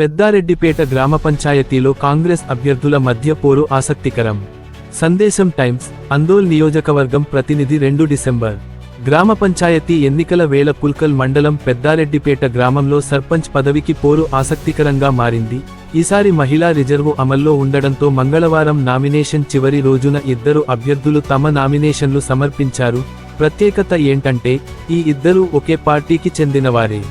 పెద్దారెడ్డిపేట గ్రామ పంచాయతీలో కాంగ్రెస్ అభ్యర్థుల మధ్య పోరు ఆసక్తికరం. సందేశం టైమ్స్ అందోల్ నియోజకవర్గం ప్రతినిధి రెండు డిసెంబర్. గ్రామ పంచాయతీ ఎన్నికల వేళ పుల్కల్ మండలం పెద్దారెడ్డిపేట గ్రామంలో సర్పంచ్ పదవికి పోరు ఆసక్తికరంగా మారింది. ఈసారి మహిళా రిజర్వు అమల్లో ఉండడంతో మంగళవారం నామినేషన్ చివరి రోజున ఇద్దరు అభ్యర్థులు తమ నామినేషన్లు సమర్పించారు. ప్రత్యేకత ఏంటంటే ఈ ఇద్దరూ ఒకే పార్టీకి చెందినవారే.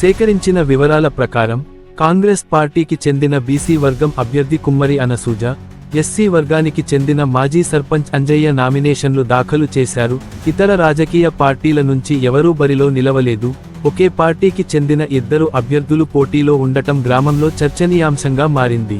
సేకరించిన వివరాల ప్రకారం కాంగ్రెస్ పార్టీకి చెందిన బీసీ వర్గం అభ్యర్థి కుమ్మరి అనసూజ ఎస్సీ వర్గానికి చెందిన మాజీ సర్పంచ్ అంజయ్య నామినేషన్లు దాఖలు చేశారు. ఇతర రాజకీయ పార్టీల నుంచి ఎవరూ బరిలో నిలవలేదు. ఒకే పార్టీకి చెందిన ఇద్దరు అభ్యర్థులు పోటీలో ఉండటం గ్రామంలో చర్చనీయాంశంగా మారింది.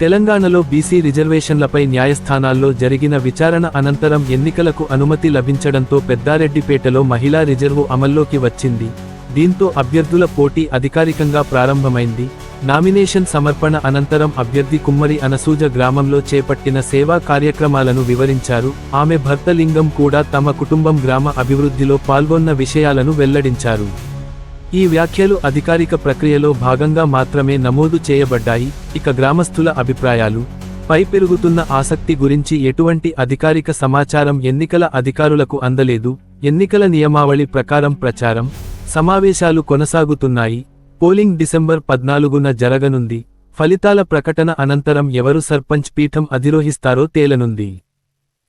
తెలంగాణలో బీసీ రిజర్వేషన్లపై న్యాయస్థానాల్లో జరిగిన విచారణ అనంతరం ఎన్నికలకు అనుమతి లభించడంతో పెద్దారెడ్డిపేటలో మహిళా రిజర్వు అమల్లోకి వచ్చింది. దీంతో అభ్యర్థుల పోటీ అధికారికంగా ప్రారంభమైంది. నామినేషన్ సమర్పణ అనంతరం అభ్యర్థి కుమ్మరి అనసూజ గ్రామంలో చేపట్టిన సేవా కార్యక్రమాలను వివరించారు. ఆమె భర్త లింగం కూడా తమ కుటుంబం గ్రామ అభివృద్ధిలో పాల్గొన్న విషయాలను వెల్లడించారు. ఈ వ్యాఖ్యలు అధికారిక ప్రక్రియలో భాగంగా మాత్రమే నమోదు చేయబడ్డాయి. ఇక గ్రామస్తుల అభిప్రాయాలు. పై పెరుగుతున్న ఆసక్తి గురించి ఎటువంటి అధికారిక సమాచారం ఎన్నికల అధికారులకు అందలేదు. ఎన్నికల నియమావళి ప్రకారం ప్రచారం. సమావేశాలు కొనసాగుతున్నాయి. పోలింగ్ డిసెంబర్ పద్నాలుగున జరగనుంది. ఫలితాల ప్రకటన అనంతరం ఎవరు సర్పంచ్ పీఠం అధిరోహిస్తారో తేలనుంది.